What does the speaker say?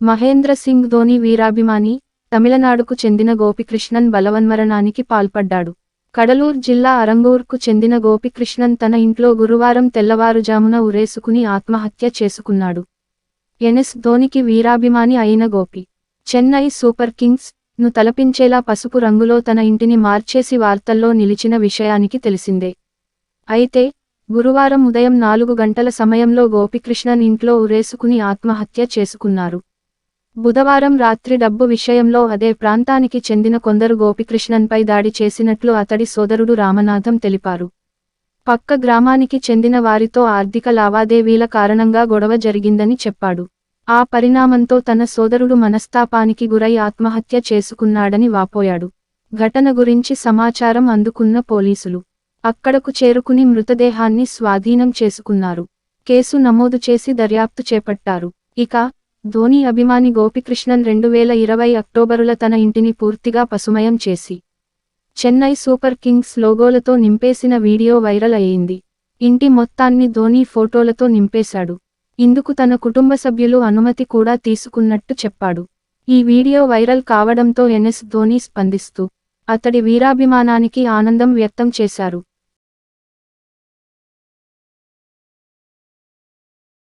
మహేంద్ర సింగ్ ధోని వీరాభిమాని తమిళనాడుకు చెందిన గోపికృష్ణన్ బలవన్మరణానికి పాల్పడ్డాడు. కడలూర్ జిల్లా అరంగూర్కు చెందిన గోపికృష్ణన్ తన ఇంట్లో గురువారం తెల్లవారుజామున ఉరేసుకుని ఆత్మహత్య చేసుకున్నాడు. ఎన్ఎస్ ధోనికి వీరాభిమాని అయిన గోపి చెన్నై సూపర్ కింగ్స్ను తలపించేలా పసుపు రంగులో తన ఇంటిని మార్చేసి వార్తల్లో నిలిచిన విషయానికి తెలిసిందే. అయితే గురువారం ఉదయం నాలుగు గంటల సమయంలో గోపికృష్ణన్ ఇంట్లో ఉరేసుకుని ఆత్మహత్య చేసుకున్నారు. బుధవారం రాత్రి డబ్బు విషయంలో అదే ప్రాంతానికి చెందిన కొందరు గోపికృష్ణన్పై దాడి చేసినట్లు అతడి సోదరుడు రామనాథం తెలిపారు. పక్క గ్రామానికి చెందిన వారితో ఆర్థిక లావాదేవీల కారణంగా గొడవ జరిగిందని చెప్పాడు. ఆ పరిణామంతో తన సోదరుడు మనస్తాపానికి గురై ఆత్మహత్య చేసుకున్నాడని వాపోయాడు. ఘటన గురించి సమాచారం అందుకున్న పోలీసులు. అక్కడకు చేరుకుని మృతదేహాన్ని స్వాధీనం చేసుకున్నారు. కేసు నమోదు చేసి దర్యాప్తు చేపట్టారు. ఇక ధోని అభిమాని గోపికృష్ణన్ రెండు వేల ఇరవై అక్టోబరుల తన ఇంటిని పూర్తిగా పసుమయం చేసి చెన్నై సూపర్ కింగ్స్ లోగోలతో నింపేసిన వీడియో వైరల్ అయ్యింది ఇంటి మొత్తాన్ని ధోని ఫోటోలతో నింపేశాడు. ఇందుకు తన కుటుంబ సభ్యులు అనుమతి కూడా తీసుకున్నట్టు చెప్పాడు. ఈ వీడియో వైరల్ కావడంతో ఎన్ఎస్ ధోని స్పందిస్తూ అతడి వీరాభిమానానికి ఆనందం వ్యక్తం చేశారు.